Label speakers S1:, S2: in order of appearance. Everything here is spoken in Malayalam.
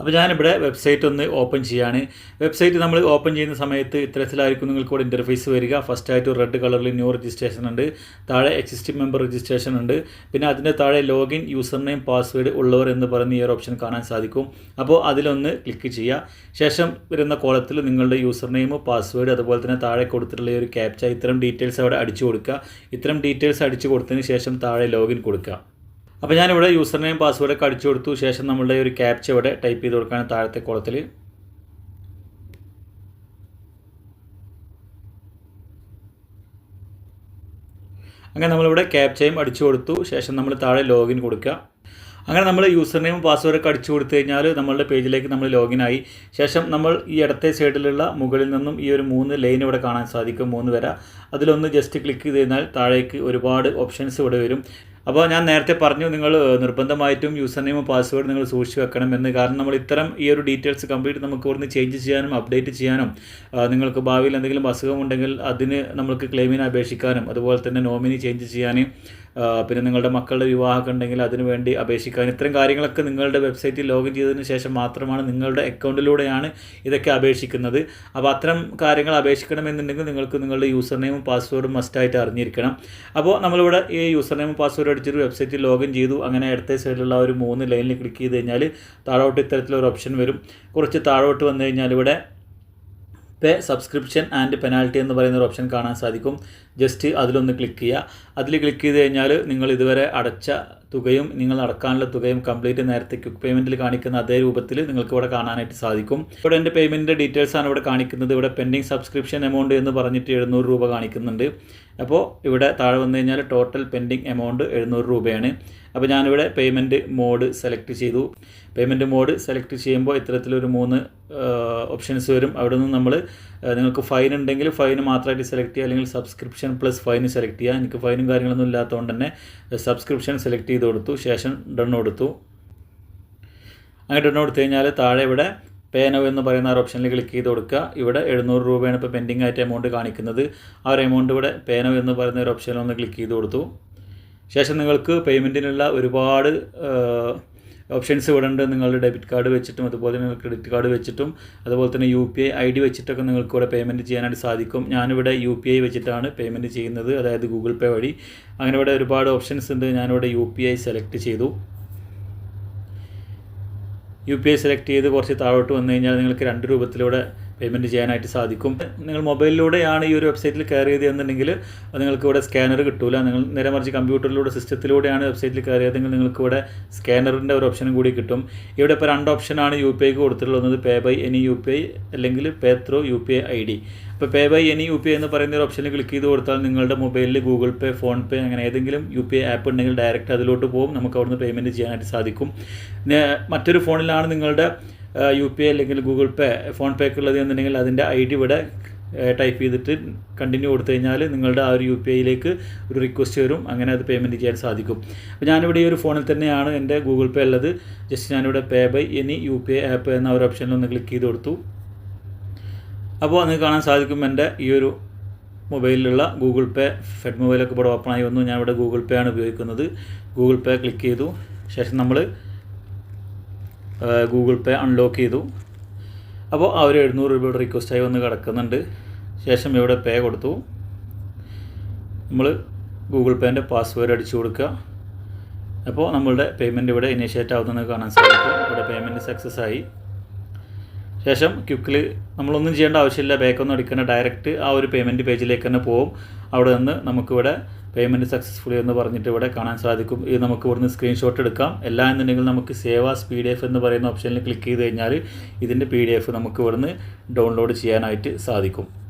S1: അപ്പോൾ ഞാനിവിടെ വെബ്സൈറ്റ് ഒന്ന് ഓപ്പൺ ചെയ്യാണ്. വെബ്സൈറ്റ് നമ്മൾ ഓപ്പൺ ചെയ്യുന്ന സമയത്ത് ഇത്തരത്തിലായിരിക്കും നിങ്ങൾക്ക് ഇവിടെ ഇന്റർഫേസ് വരിക. ഫസ്റ്റ് ആയിട്ട് റെഡ് കളറിൽ ന്യൂ രജിസ്ട്രേഷൻ ഉണ്ട്. താഴെ എക്സിസ്റ്റിംഗ് മെമ്പർ രജിസ്ട്രേഷൻ ഉണ്ട്. പിന്നെ അതിന്റെ താഴെ ലോഗിൻ യൂസർ നെയിം പാസ്വേഡ് ഉള്ളവർ എന്ന് പറയുന്ന ഈ ഒരു ഓപ്ഷൻ കാണാൻ സാധിക്കും. അപ്പോൾ അതിലൊന്ന് ക്ലിക്ക് ചെയ്യുക. ശേഷം വരുന്ന കോളത്തിൽ നിങ്ങളുടെ യൂസർ നെയിം പാസ്വേഡ് അതുപോലെ തന്നെ താഴെ കൊടുത്തിട്ടുള്ള ഈ ഒരു ക്യാപ്ച ഇത്തരം ഡീറ്റെയിൽസ് അവിടെ അടിച്ചു കൊടുക്കുക. ഇത്തരം ഡീറ്റെയിൽസ് അടിച്ചു കൊടുത്തതിന് ശേഷം താഴെ ലോഗിൻ കൊടുക്കുക. അപ്പോൾ ഞാനിവിടെ യൂസർ നെയിം പാസ്വേഡൊക്കെ അടിച്ചു കൊടുത്തു. ശേഷം നമ്മളുടെ ഒരു ക്യാപ്ച ഇവിടെ ടൈപ്പ് ചെയ്ത് കൊടുക്കുകയാണ് താഴത്തെ കോളത്തിൽ അങ്ങനെ നമ്മളിവിടെ ക്യാപ്ചയും അടിച്ചു കൊടുത്തു. ശേഷം നമ്മൾ താഴെ ലോഗിൻ കൊടുക്കുക. അങ്ങനെ നമ്മൾ യൂസർ നെയിം പാസ്വേഡൊക്കെ അടിച്ചു കൊടുത്തു കഴിഞ്ഞാൽ നമ്മളുടെ പേജിലേക്ക് നമ്മൾ ലോഗിൻ ആയി. ശേഷം നമ്മൾ ഈ ഇടത്തെ സൈഡിലുള്ള മുകളിൽ നിന്നും ഈ ഒരു മൂന്ന് ലൈൻ ഇവിടെ കാണാൻ സാധിക്കും. മൂന്ന് വര. അതിലൊന്ന് ജസ്റ്റ് ക്ലിക്ക് ചെയ്ത് കഴിഞ്ഞാൽ താഴേക്ക് ഒരുപാട് ഓപ്ഷൻസ് ഇവിടെ വരും. അപ്പോൾ ഞാൻ നേരത്തെ പറഞ്ഞു നിങ്ങൾ നിർബന്ധമായിട്ടും യൂസർ നെയിമും പാസ്വേഡ് നിങ്ങൾ സൂക്ഷിച്ച് വെക്കണം എന്ന്. കാരണം നമ്മൾ ഇത്തരം ഈ ഒരു ഡീറ്റെയിൽസ് കംപ്ലീറ്റ് നമുക്ക് ഇവിടുന്ന് ചേഞ്ച് ചെയ്യാനും അപ്ഡേറ്റ് ചെയ്യാനും നിങ്ങൾക്ക് ഭാവിയിൽ എന്തെങ്കിലും അസുഖം ഉണ്ടെങ്കിൽ അതിന് നമ്മൾക്ക് ക്ലെയിമിന് അപേക്ഷിക്കാനും അതുപോലെ തന്നെ നോമിനി ചേഞ്ച് ചെയ്യാനും പിന്നെ നിങ്ങളുടെ മക്കളുടെ വിവാഹമൊക്കെ ഉണ്ടെങ്കിൽ അതിന് വേണ്ടി അപേക്ഷിക്കാൻ ഇത്തരം കാര്യങ്ങളൊക്കെ നിങ്ങളുടെ വെബ്സൈറ്റിൽ ലോഗിൻ ചെയ്തതിന് ശേഷം മാത്രമാണ് നിങ്ങളുടെ അക്കൗണ്ടിലൂടെയാണ് ഇതൊക്കെ അപേക്ഷിക്കുന്നത്. അപ്പോൾ അത്തരം കാര്യങ്ങൾ അപേക്ഷിക്കണമെന്നുണ്ടെങ്കിൽ നിങ്ങൾക്ക് നിങ്ങളുടെ യൂസർ നെയിമും പാസ്വേഡും മസ്റ്റായിട്ട് അറിഞ്ഞിരിക്കണം. അപ്പോൾ നമ്മളിവിടെ ഈ യൂസർ നെയിമും പാസ്വേഡ് അടിച്ചൊരു വെബ്സൈറ്റിൽ ലോഗിൻ ചെയ്തു. അങ്ങനെ ഇടത്തെ സൈഡിലുള്ള ഒരു മൂന്ന് ലൈനിൽ ക്ലിക്ക് ചെയ്ത് കഴിഞ്ഞാൽ താഴോട്ട് ഇത്തരത്തിലൊരു ഓപ്ഷൻ വരും. കുറച്ച് താഴോട്ട് വന്നു കഴിഞ്ഞാൽ ഇവിടെ പേ സബ്സ്ക്രിപ്ഷൻ ആൻഡ് പെനാൽറ്റി എന്ന് പറയുന്ന ഒരു ഓപ്ഷൻ കാണാൻ സാധിക്കും. ജസ്റ്റ് അതിലൊന്ന് ക്ലിക്ക് ചെയ്യുക. അതിൽ ക്ലിക്ക് ചെയ്ത് കഴിഞ്ഞാൽ നിങ്ങൾ ഇതുവരെ അടച്ച തുകയും നിങ്ങൾ അടക്കാനുള്ള തുകയും കംപ്ലീറ്റ് നേരത്തെ ക്വിക്ക് പേയ്മെന്റിൽ കാണിക്കുന്ന അതേ രൂപത്തിൽ നിങ്ങൾക്ക് ഇവിടെ കാണാനായിട്ട് സാധിക്കും. ഇവിടെ എന്റെ പേയ്മെന്റിന്റെ ഡീറ്റെയിൽസ് ആണ് ഇവിടെ കാണിക്കുന്നത്. ഇവിടെ പെൻഡിങ് സബ്സ്ക്രിപ്ഷൻ എമൗണ്ട് എന്ന് പറഞ്ഞിട്ട് എഴുന്നൂറ് രൂപ കാണിക്കുന്നുണ്ട്. അപ്പോൾ ഇവിടെ താഴെ വന്നു കഴിഞ്ഞാൽ ടോട്ടൽ പെൻഡിങ് എമൗണ്ട് എഴുന്നൂറ് രൂപയാണ്. അപ്പോൾ ഞാനിവിടെ പേയ്മെന്റ് മോഡ് സെലക്ട് ചെയ്തു. പേയ്മെന്റ് മോഡ് സെലക്ട് ചെയ്യുമ്പോൾ ഇത്തരത്തിലൊരു മൂന്ന് ഓപ്ഷൻസ് വരും. അവിടെ നിന്ന് നമ്മൾ നിങ്ങൾക്ക് ഫൈൻ ഉണ്ടെങ്കിൽ ഫൈന് മാത്രമായിട്ട് സെലക്ട് ചെയ്യുക. അല്ലെങ്കിൽ സബ്സ്ക്രിപ്ഷൻ പ്ലസ് ഫൈന് സെലക്ട് ചെയ്യുക. എനിക്ക് ഫൈനും കാര്യങ്ങളൊന്നും ഇല്ലാത്തതുകൊണ്ട് തന്നെ സബ്സ്ക്രിപ്ഷൻ സെലക്ട് ചെയ്ത് കൊടുത്തു ശേഷം ഡൺ കൊടുത്തു. അങ്ങനെ ഡൺ കൊടുത്തു കഴിഞ്ഞാൽ താഴെ ഇവിടെ പേ നൗ എന്ന് പറയുന്ന ആ ഓപ്ഷനിൽ ക്ലിക്ക് ചെയ്ത് കൊടുക്കുക. ഇവിടെ എഴുന്നൂറ് രൂപയാണ് ഇപ്പോൾ പെൻഡിങ് ആയിട്ട് എമൗണ്ട് കാണിക്കുന്നത്. ആ ഒരു എമൗണ്ട് ഇവിടെ പേ നൗ എന്ന് പറയുന്ന ഒരു ഓപ്ഷനിൽ ഒന്ന് ക്ലിക്ക് ചെയ്ത് കൊടുത്തു. ശേഷം നിങ്ങൾക്ക് പേയ്മെന്റിനുള്ള ഒരുപാട് ഓപ്ഷൻസ് ഇവിടെ ഉണ്ട് നിങ്ങളുടെ ഡെബിറ്റ് കാർഡ് വെച്ചിട്ടും അതുപോലെ തന്നെ ക്രെഡിറ്റ് കാർഡ് വെച്ചിട്ടും അതുപോലെ തന്നെ U P I I D വെച്ചിട്ടൊക്കെ നിങ്ങൾക്ക് ഇവിടെ പേയ്മെന്റ് ചെയ്യാനായിട്ട് സാധിക്കും. ഞാനിവിടെ യു പി ഐ വെച്ചിട്ടാണ് പേയ്മെന്റ് ചെയ്യുന്നത് അതായത് ഗൂഗിൾ പേ വഴി. അങ്ങനെ ഇവിടെ ഒരുപാട് ഓപ്ഷൻസ് ഉണ്ട് ഞാനിവിടെ യു പി ഐ സെലക്ട് ചെയ്തു. യു പി ഐ സെലക്ട് ചെയ്ത് കുറച്ച് താഴോട്ട് വന്നു കഴിഞ്ഞാൽ നിങ്ങൾക്ക് രണ്ട് രൂപത്തിലൂടെ പേയ്മെന്റ് ചെയ്യാനായിട്ട് സാധിക്കും. നിങ്ങൾ മൊബൈലിലൂടെയാണ് ഈ ഒരു വെബ്സൈറ്റിൽ കയറിയത് എന്നുണ്ടെങ്കിൽ നിങ്ങൾക്ക് ഇവിടെ സ്കാനർ കിട്ടൂല. നിങ്ങൾ നേരെ മറിച്ച് കമ്പ്യൂട്ടറിലൂടെ സിസ്റ്റത്തിലൂടെയാണ് വെബ്സൈറ്റിൽ കയറിയതെങ്കിൽ നിങ്ങൾക്ക് ഇവിടെ സ്കാനറിന്റെ ഒരു ഓപ്ഷനും കൂടി കിട്ടും. ഇവിടെ ഇപ്പോൾ രണ്ട് ഓപ്ഷനാണ് യു പി ഐക്ക് കൊടുത്തിട്ടുള്ളത്. Pay by any U P I അല്ലെങ്കിൽ pay through U P I I D അപ്പോൾ pay by any U P I എന്ന് പറയുന്ന ഒരു ഓപ്ഷനിൽ ക്ലിക്ക് ചെയ്ത് കൊടുത്താൽ നിങ്ങളുടെ മൊബൈലിൽ ഗൂഗിൾ പേ ഫോൺ പേ അങ്ങനെ ഏതെങ്കിലും യു പി ഐ ആപ്പ് ഉണ്ടെങ്കിൽ ഡയറക്റ്റ് അതിലോട്ട് പോകും. നമുക്ക് അവിടുന്ന് പേയ്മെന്റ് ചെയ്യാനായിട്ട് സാധിക്കും. മറ്റൊരു ഫോണിലാണ് നിങ്ങളുടെ യു പി ഐ അല്ലെങ്കിൽ ഗൂഗിൾ പേ ഫോൺ പേക്ക് ഉള്ളത് എന്നുണ്ടെങ്കിൽ അതിന്റെ ഐ ഡി ഇവിടെ ടൈപ്പ് ചെയ്തിട്ട് കണ്ടിന്യൂ കൊടുത്തു കഴിഞ്ഞാൽ നിങ്ങളുടെ ആ ഒരു യു പി ഐയിലേക്ക് ഒരു റിക്വസ്റ്റ് വരും. അങ്ങനെ അത് പേയ്മെന്റ് ചെയ്യാൻ സാധിക്കും. അപ്പോൾ ഞാനിവിടെ ഈ ഒരു ഫോണിൽ തന്നെയാണ് എന്റെ ഗൂഗിൾ പേ ഉള്ളത്. ജസ്റ്റ് ഞാനിവിടെ pay by any U P I app എന്ന ഒരു ഓപ്ഷനിൽ ഒന്ന് ക്ലിക്ക് ചെയ്ത് കൊടുത്തു. അപ്പോൾ നിങ്ങൾക്ക് കാണാൻ സാധിക്കും എന്റെ ഈ ഒരു മൊബൈലിലുള്ള ഗൂഗിൾ പേ ഫെഡ് മൊബൈലൊക്കെ ഇവിടെ ആയി വന്നു. ഞാൻ ഇവിടെ ഗൂഗിൾ പേ ആണ് ഉപയോഗിക്കുന്നത്. ഗൂഗിൾ പേ ക്ലിക്ക് ചെയ്തു. ശേഷം നമ്മൾ ഗൂഗിൾ പേ അൺലോക്ക് ചെയ്തു. അപ്പോൾ അവർ എഴുന്നൂറ് രൂപയുടെ റിക്വസ്റ്റായി വന്ന് കിടക്കുന്നുണ്ട്. ശേഷം ഇവിടെ പേ കൊടുത്തു. നമ്മൾ ഗൂഗിൾ പേന്റെ പാസ്വേഡ് അടിച്ചു കൊടുക്കുക. അപ്പോൾ നമ്മളുടെ പേയ്മെന്റ് ഇവിടെ ഇനീഷ്യേറ്റ് ആവുന്നത് കാണാൻ സാധിക്കും. ഇവിടെ പേയ്മെന്റ് സക്സസ് ആയി. ശേഷം ക്വിക്കിൽ നമ്മളൊന്നും ചെയ്യേണ്ട ആവശ്യമില്ല. ബാക്കൊന്നും അടിക്കേണ്ട. ഡയറക്റ്റ് ആ ഒരു പേയ്മെന്റ് പേജിലേക്ക് തന്നെ പോകും അവിടെ നിന്ന് നമുക്കിവിടെ പേയ്മെന്റ് സക്സസ്ഫുള്ളി എന്ന് പറഞ്ഞിട്ട് ഇവിടെ കാണാൻ സാധിക്കും. ഇത് നമുക്ക് ഇവിടുന്ന് സ്ക്രീൻഷോട്ട് എടുക്കാം. എല്ലാ എന്നുണ്ടെങ്കിൽ നമുക്ക് save as P D F എന്ന് പറയുന്ന ഓപ്ഷനിൽ ക്ലിക്ക് ചെയ്ത് കഴിഞ്ഞാൽ ഇതിന്റെ പി ഡി എഫ് നമുക്ക് ഇവിടുന്ന് ഡൗൺലോഡ് ചെയ്യാനായിട്ട് സാധിക്കും.